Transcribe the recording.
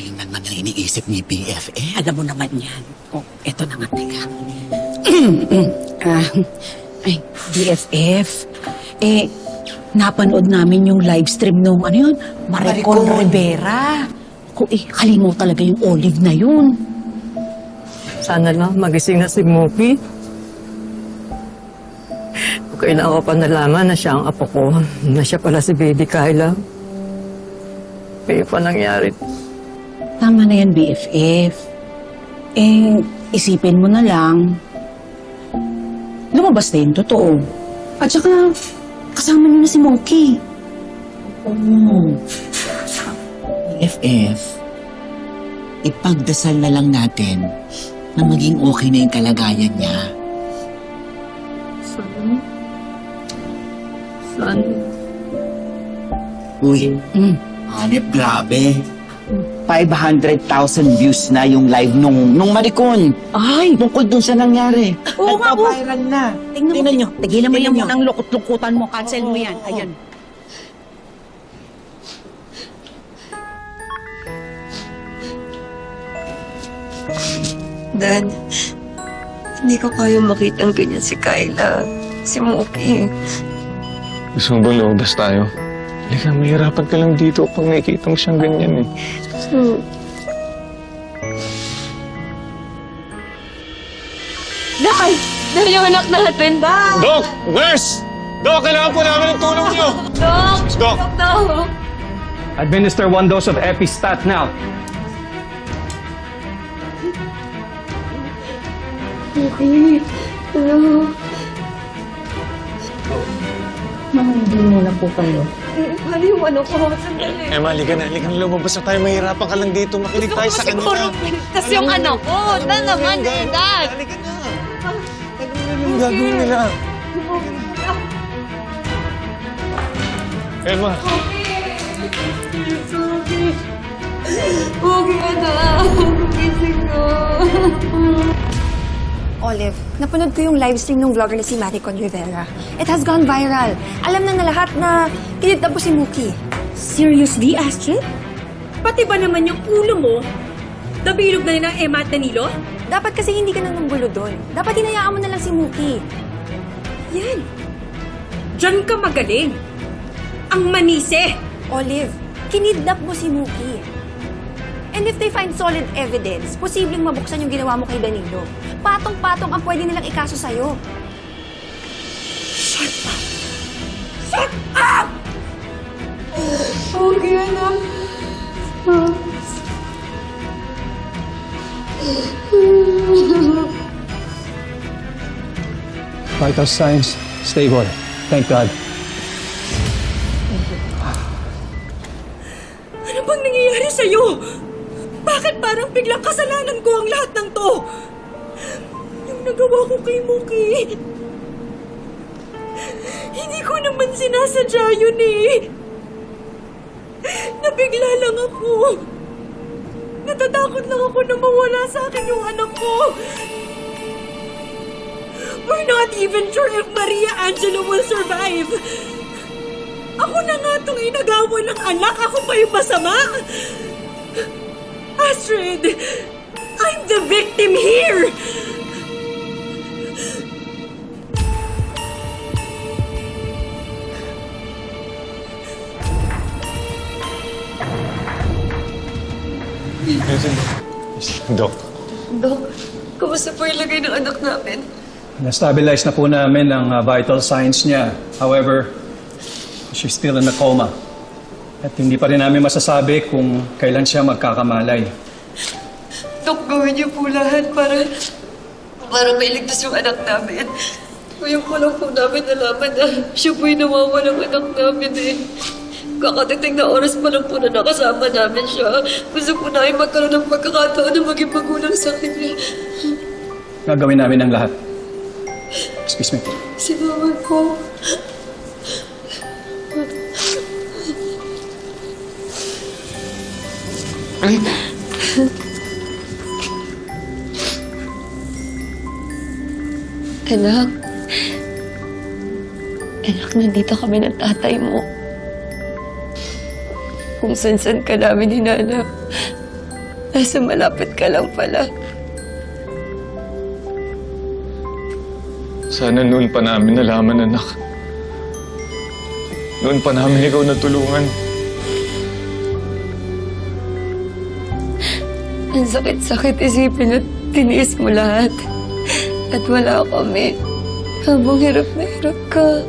lang naman ang iniisip ni BFF. Alam mo naman yan. Oh, eto na nga, teka. ah, ay, BFF. Eh, napanood namin yung live stream nung, ano yun, Maricon, Maricon. Rivera. Ko eh, kalimutan talaga yung olive na yun. Sana lang magising na si Muki. Kailangan ko pa nalaman na siya ang apo ko, na siya pala si Baby Kyla. Kaya pa nangyari. Tama na yan, BFF. Eh, isipin mo na lang. Lumabas na yung totoo. At saka, kasama niyo na si Moki. Oo. BFF, ipagdasal na lang natin na maging okay na yung kalagayan niya. Sana? Sana? Uy, Mm. hanep, grabe. 500,000 views na yung live nung, nung Maricon. Ay, Tungkol dun sa nangyari. Oo nga, oh. Nagpa-viral na. tingnan mo. Tingnan nyo. Tigilan mo yung munang lukot-lukutan mo. Cancel mo yan. Ayan. Dad, hindi ko kaya makita ang ganyan si Kyla. Si Muki. Gusto mo bang lumabas tayo? Halika, mahirapan ka lang dito pag nakikita mo siyang ganyan eh. Hmm. Dad! Dad, yung anak natin, Dad! Doc! Nurse! Doc, kailangan po namin ng tulong niyo! Dok! Doc! Dok! Administer one dose of Epistat now. Muki! Ano? Mamahindi muna po kayo. Ano yung ano ko? Sandali. Emma, halika na. Halika na lumabas na tayo. Mahirapan ka lang dito. Makinig tayo sa kanila. Kasi yung anak ko. Dad naman eh, Dad! Halika na. Ano na yung gagawin nila? Emma, Muki ka na! Gising ko! Olive, napanood ko yung live stream ng vlogger na si Maricon Rivera. It has gone viral. Alam na na lahat na kinidnap po si Muki. Seriously, Astrid? Pati ba naman yung ulo mo? Nabilog na rin ang Emma at Danilo? Dapat kasi hindi ka na nanggulo doon. Dapat hinayaan mo na lang si Muki. Yan. Diyan ka magaling. Ang manise. Olive, kinidnap mo si Muki. And if they find solid evidence, posibleng mabuksan yung ginawa mo kay Danilo. Patong-patong ang pwede nilang ikaso sa'yo. Muki, anak! Vital signs stable. Thank God. Ano bang nangyayari sa'yo? Parang biglang kasalanan ko ang lahat ng to? Yung nagawa ko kay Muki. Hindi ko naman sinasadya yun eh. Nabigla lang ako. Natatakot lang ako na mawala sa akin yung anak ko. We're not even sure if Maria Angela will survive. Ako na nga itong inagawa ng anak. Ako pa yung masama. Astrid, I'm the victim here. Doc. Dok, kamusta po yung lagay ng anak namin? Na-stabilize na po namin ang uh, vital signs niya. However, she's still in a coma. At hindi pa rin namin masasabi kung kailan siya magkakamalay. Dok, gawin niyo po lahat para para mailigtas yung anak namin. Ngayon ko lang po namin nalaman na siya po yung nawawalang anak namin eh. Kakatiting na oras pa lang po na nakasama namin siya. Gusto po namin magkaroon ng pagkakataon na maging magulang sa kanya. Gagawin namin ang lahat. Excuse me. Si mama Anak. Anak, nandito kami ng tatay mo. Kung san-san ka namin hinanap. Nasa malapit ka lang pala. Sana noon pa namin nalaman, anak. Noon pa namin ikaw natulungan. Ang sakit-sakit isipin at tiniis mo lahat. At wala kami. Habang hirap na hirap ka.